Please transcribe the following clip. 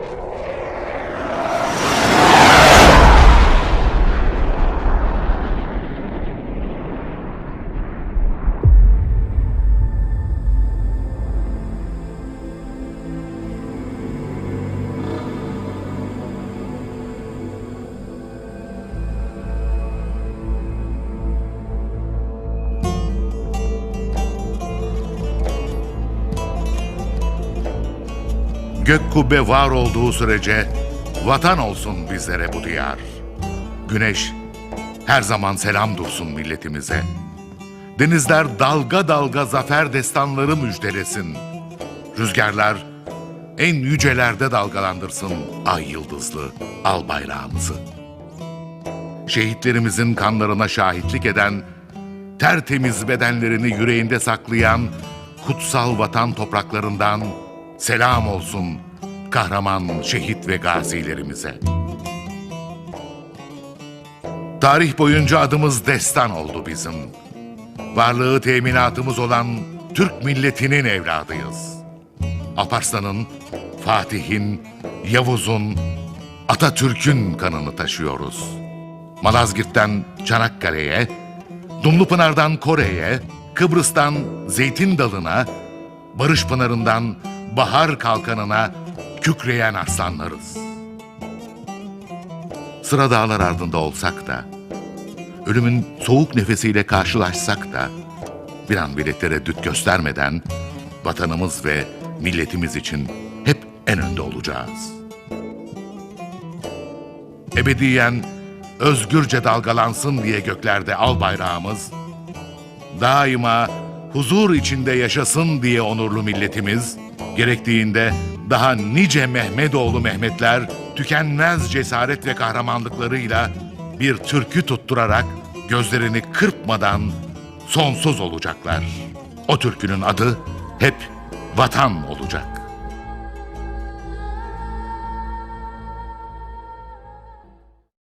Oh, Gök kubbe var olduğu sürece vatan olsun bizlere bu diyar. Güneş her zaman selam dursun milletimize. Denizler dalga dalga zafer destanları müjdelesin. Rüzgarlar en yücelerde dalgalandırsın ay yıldızlı al bayrağımızı. Şehitlerimizin kanlarına şahitlik eden, tertemiz bedenlerini yüreğinde saklayan kutsal vatan topraklarından selam olsun kahraman şehit ve gazilerimize. Tarih boyunca adımız destan oldu bizim. Varlığı teminatımız olan Türk milletinin evladıyız. Alparslan'ın, Fatih'in, Yavuz'un, Atatürk'ün kanını taşıyoruz. Malazgirt'ten Çanakkale'ye, Dumlupınar'dan Kore'ye, Kıbrıs'tan Zeytin Dalı'na, Barış Pınarı'ndan Bahar Kalkanı'na kükreyen aslanlarız. Sıra dağlar ardında olsak da, ölümün soğuk nefesiyle karşılaşsak da, bir an bile tereddüt göstermeden vatanımız ve milletimiz için hep en önde olacağız. Ebediyen özgürce dalgalansın diye göklerde al bayrağımız, daima huzur içinde yaşasın diye onurlu milletimiz, gerektiğinde daha nice Mehmetoğlu Mehmetler tükenmez cesaret ve kahramanlıklarıyla bir türkü tutturarak gözlerini kırpmadan sonsuz olacaklar. O türkünün adı hep vatan olacak.